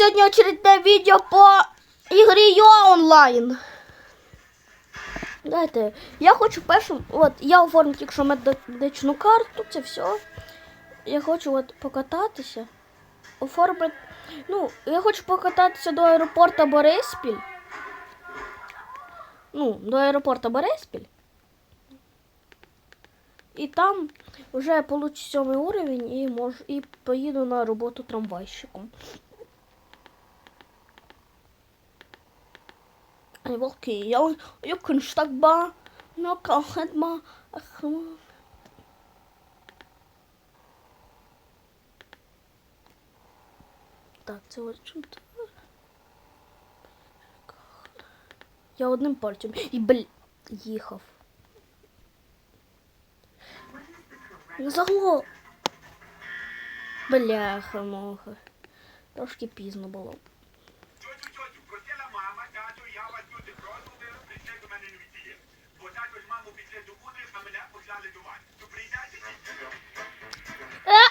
сьогодні очередне відео по ігрі Йо онлайн. Дайте, я хочу першу, от я оформив тільки що медичну карту, це все. Я хочу от покататися. Оформити. Ну, я хочу покататися до аеропорту Бориспіль. Ну, до аеропорту Бориспіль. І там вже получу сьомий уровень і можу і поїду на роботу трамвайщиком. Ай, волки, я я так ба, ну кахет ба. Так, це ось чути. Я одним пальцем. І бл... їхав. Загло. Бляха муха. Трошки пізно було. Бо тато з мамою пішли до буди, а мене послали до вас. То прийдете чи ні? А!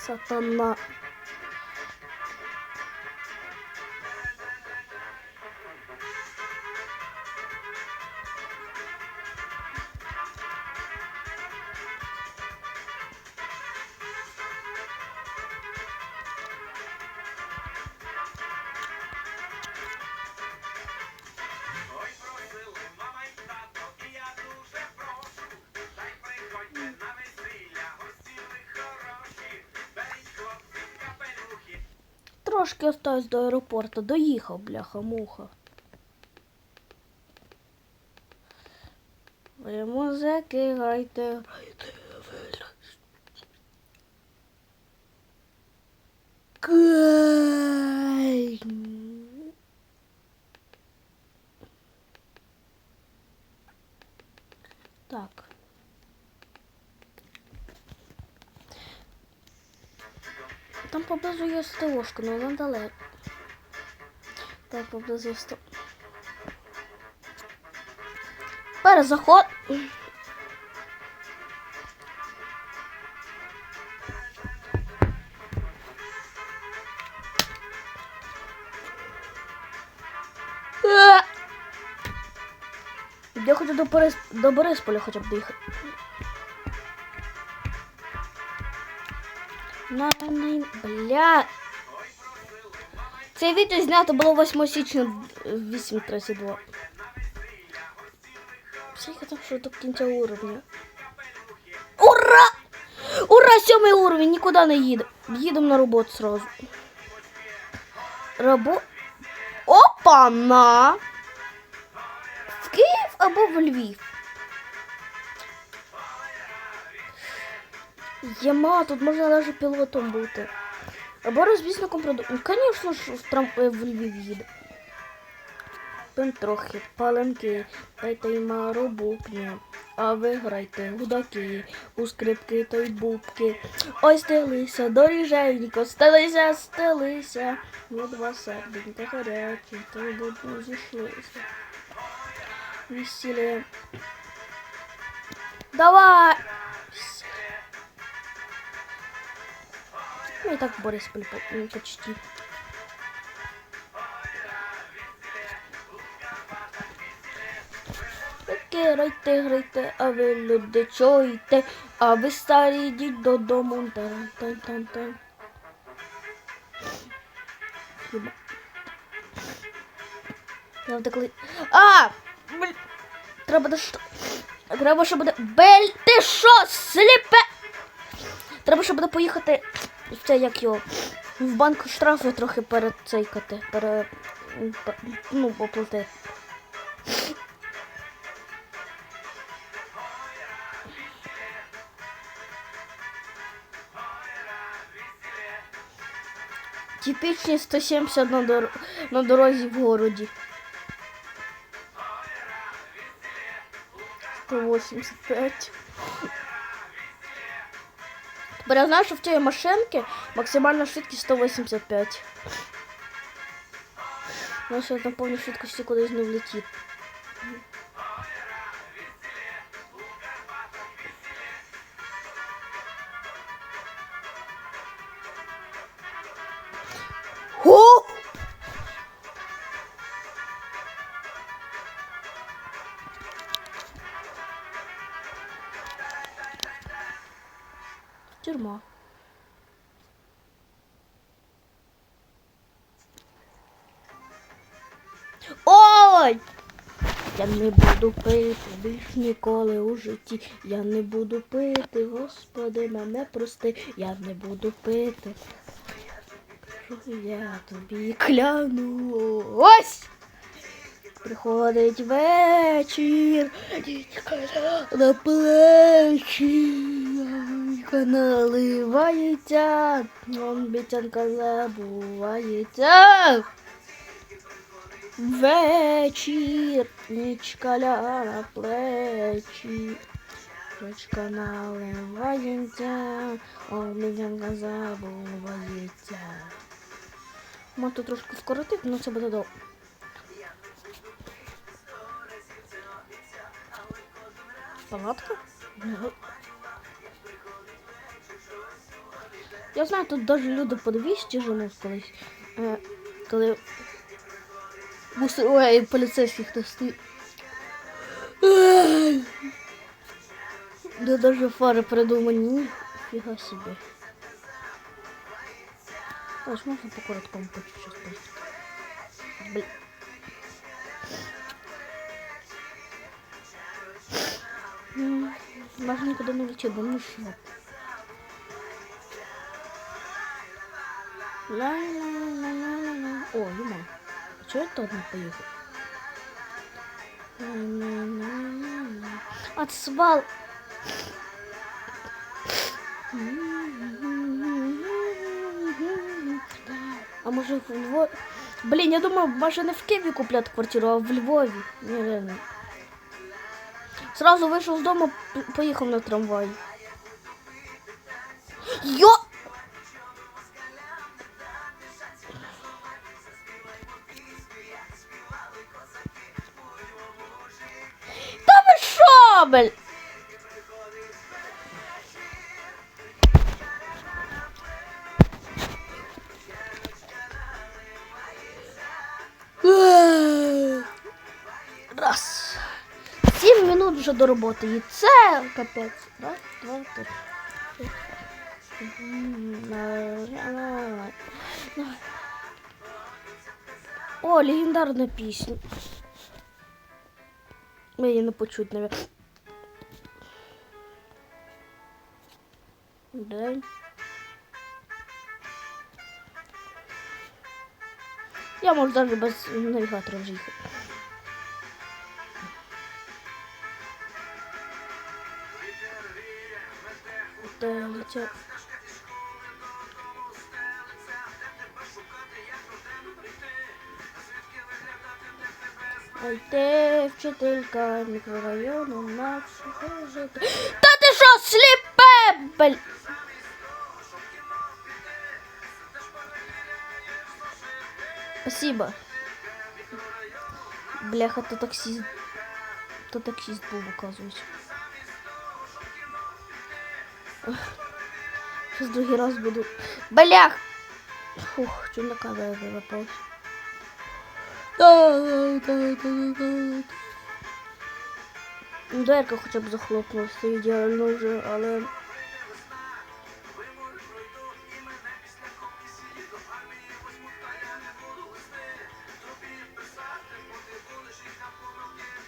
Сатана. Трошки осталось до аеропорту. Доїхав, бляха, муха. Ви музики грайте, грайте. Кай. Так. Поблизу є СТОшка, але вона далеко. Так, поблизу СТО. Перезаход. Е! Я хочу до, Борис... до Борисполя хоча б доїхати. На, на, бля. Це відео знято було 8 січня 8.32. Скільки там що до кінця уровня? Ура! Ура! Сьомий уровень, нікуди не їде. Їдемо на роботу сразу. Рабо... Опа-на! В Київ або в Львів? Єма, тут можна навіть пілотом бути. Або розвісником продуктів. Ну, звісно ж, в, трам... е, в Львів їде. Пим трохи паленки, дайте йма робукні, а ви грайте гудаки, у скрипки та й бубки. Ой, стелися, доріженько, стелися, стелися. Ми два серденька гарячі, та й будемо зійшлися. Весілля. Давай! Ну и так Борисполь по- м, почти. Грайте, грайте, а ви люди чуєте, а ви старі йдіть додому. тан тан тан тан Хіба. Я втекли. А! Блін. Треба до що? Треба, щоб буде. Бель, ти що, сліпе? Треба, щоб буде поїхати це як його. В банк штрафи трохи перецейкати. Пере... пе- Ну, оплатити. Типічні 170 на, дор... на дорозі в городі. 185. Тепер я знаю, в цій машинки максимальна швидкість 185. Ну, що на повній швидкості кудись не влетить. Я не буду пити більш ніколи у житті. Я не буду пити, Господи, мене прости, я не буду пити. Я тобі кляну. Ось! Приходить вечір, дідька на плечі, наливається, обіцянка забувається. Вечір, нічка ля на плечі, річка наливається, обіцянка забувається. Можу трошки скоротити, але це буде довго. Палатка? Ну. Я знаю, тут даже люди по 200 живуть колись. Е, коли буси, ой, поліцейських хтось стоїть. Да даже фари придумані. Ніфіга собі. Ось можна по короткому почуть щось просто. Блін. М, Може нікуди не летить, бо що. Ла-ла-ла-ла-ла-ла. О, Юма. А чого я тут не поїхав? Ла-ла-ла-ла-ла. А, це свал. А може в Львові? Блін, я думав, може не в Києві куплять квартиру, а в Львові. Ні, реально. Сразу вийшов з дому, п- поїхав на трамвай. Йо! що, бль? Раз. Сім минут вже до роботи. І це капець. Раз, два, три. О, легендарна пісня. Ми її не почуть, навіть. День. Я можу навіть без навігатора вже їхати. Ай ти вчителька мікрорайону нашого жити. Та ти що, сліпе, бль? Спасибо. Бляха, то таксист. То таксист був, оказується. Сейчас другий раз буду. Блях! Фух, чуть на камеру напав. Дверка хоча б захлопнулася ідеально вже, але.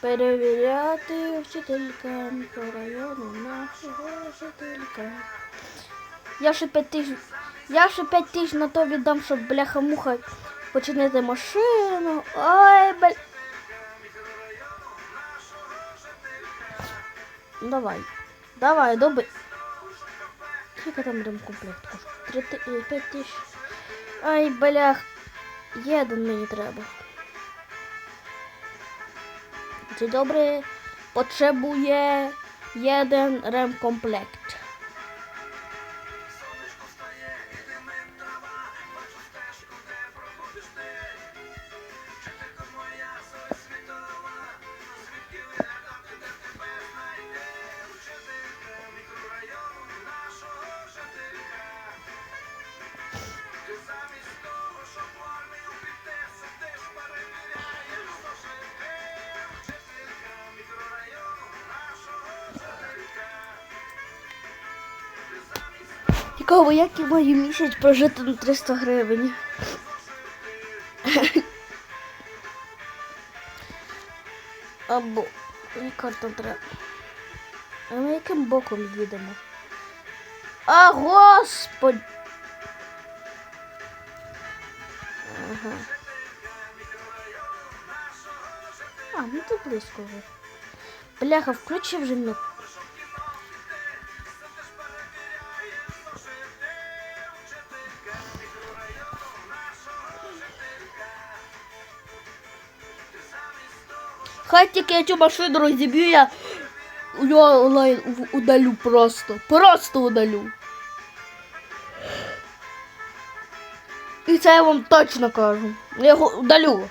Перевіряти вчителька мікрорайону нашого жителька. Я ще п'ять тисяч. Я ще п'ять тисяч на то віддам, щоб бляха-муха починити машину. Ой, бля. Давай. Давай, доби. Скільки там ремкомплект коштує? Три ти- П'ять тисяч. Ай, блях. Єдин мені треба. Dzień dobry, potrzebuję jeden rem komplekt. Цікаво, як я маю місяць прожити на 300 гривень. Або там треба. А ми яким боком їдемо? А, господи! Ага. А, ну тут близько вже. Бляха, включи вже мені. Хай тільки я цю машину розіб'ю, я у нього онлайн в- удалю просто. Просто удалю. І це я вам точно кажу. Я його удалю.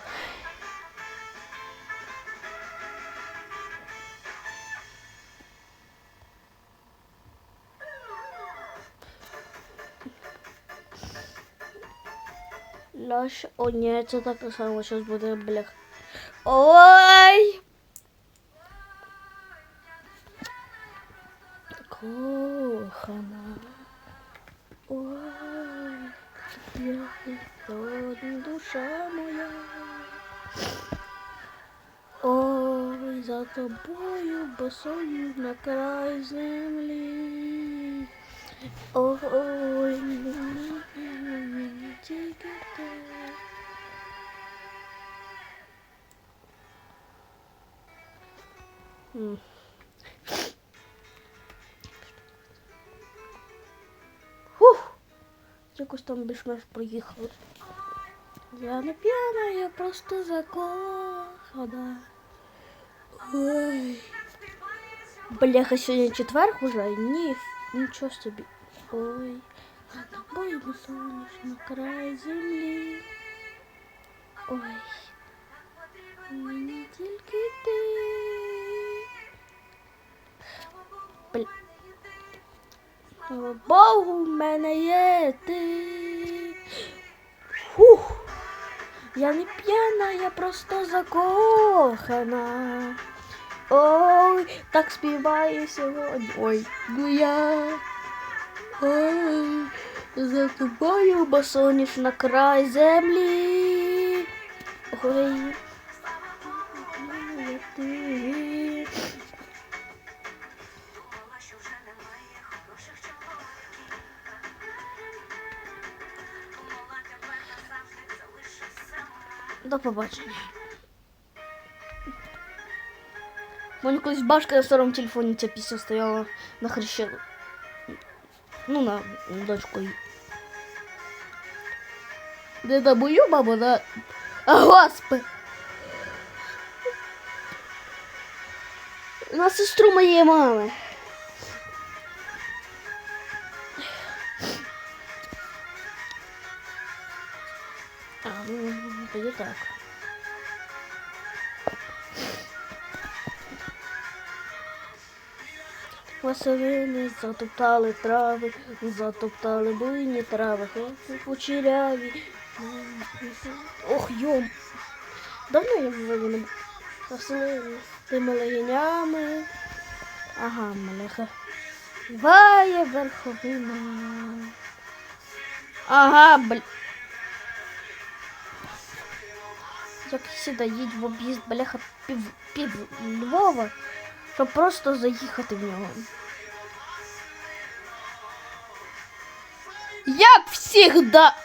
Ляш, о ні, це так само зараз буде, блях. Ой! Кохана. Ой, я душа моя. Ой, за тобою босою на край землі. Ой, Якось там більш-менш проїхали. Я не п'яна, я просто закохана. Ой. Бляха, сьогодні четвер уже? Ні, нічого собі. Ой, за тобою на сонячно край землі. Ой, мені тільки ти. Бля. Слава Богу, в мене є ти. Фух. Я не п'яна, я просто закохана. Ой, так співаю сьогодні. Ой, ну я. Ой, за тобою, бо соняш на край землі. Ой. До побачення. У мене колись башка на старому телефоні ця пісня стояла на хрещену. Ну, на дочку. Не на мою маму, на... А господи! На сестру моєї мами. А, ну, тоді так. Василини затоптали трави, затоптали буйні трави, хлопці кучеряві. Ох, йом. Давно я в воді не. Василини тими легенями. Ага, малеха. Ває верховина. Ага, бл... Як сюди їдь в об'їзд, бляха, пів, пів Львова, щоб просто заїхати в нього. Як всегда.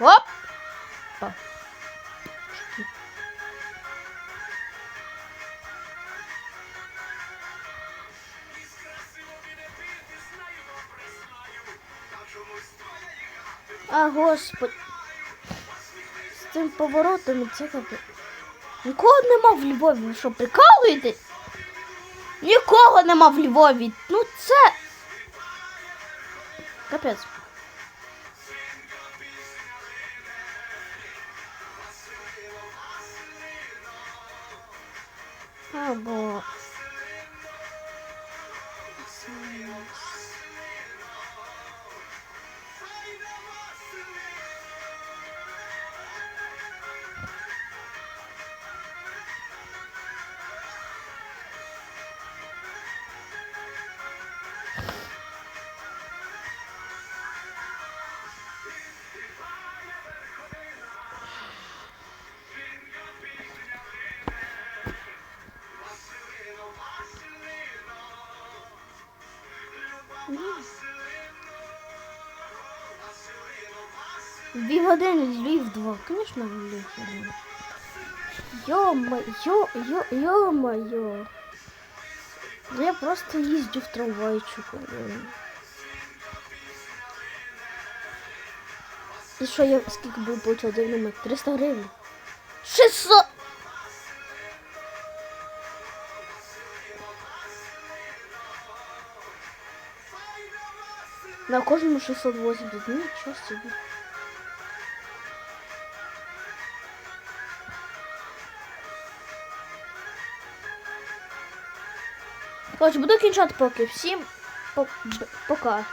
Оп! А, господи. З цим поворотом це капець. Нікого нема в Львові. Ви що, прикалуєтесь? Нікого нема в Львові. Ну це. Капець. Львів один, Львів два. Звісно, Львів один. Йо-моє, йо, йо-моє. Я просто їздю в трамвайчику. І що я скільки буду получати за номер? 300 гривень? 600! На кожному 680, нічого собі. Коротше, буду кінчати поки. Всім пока.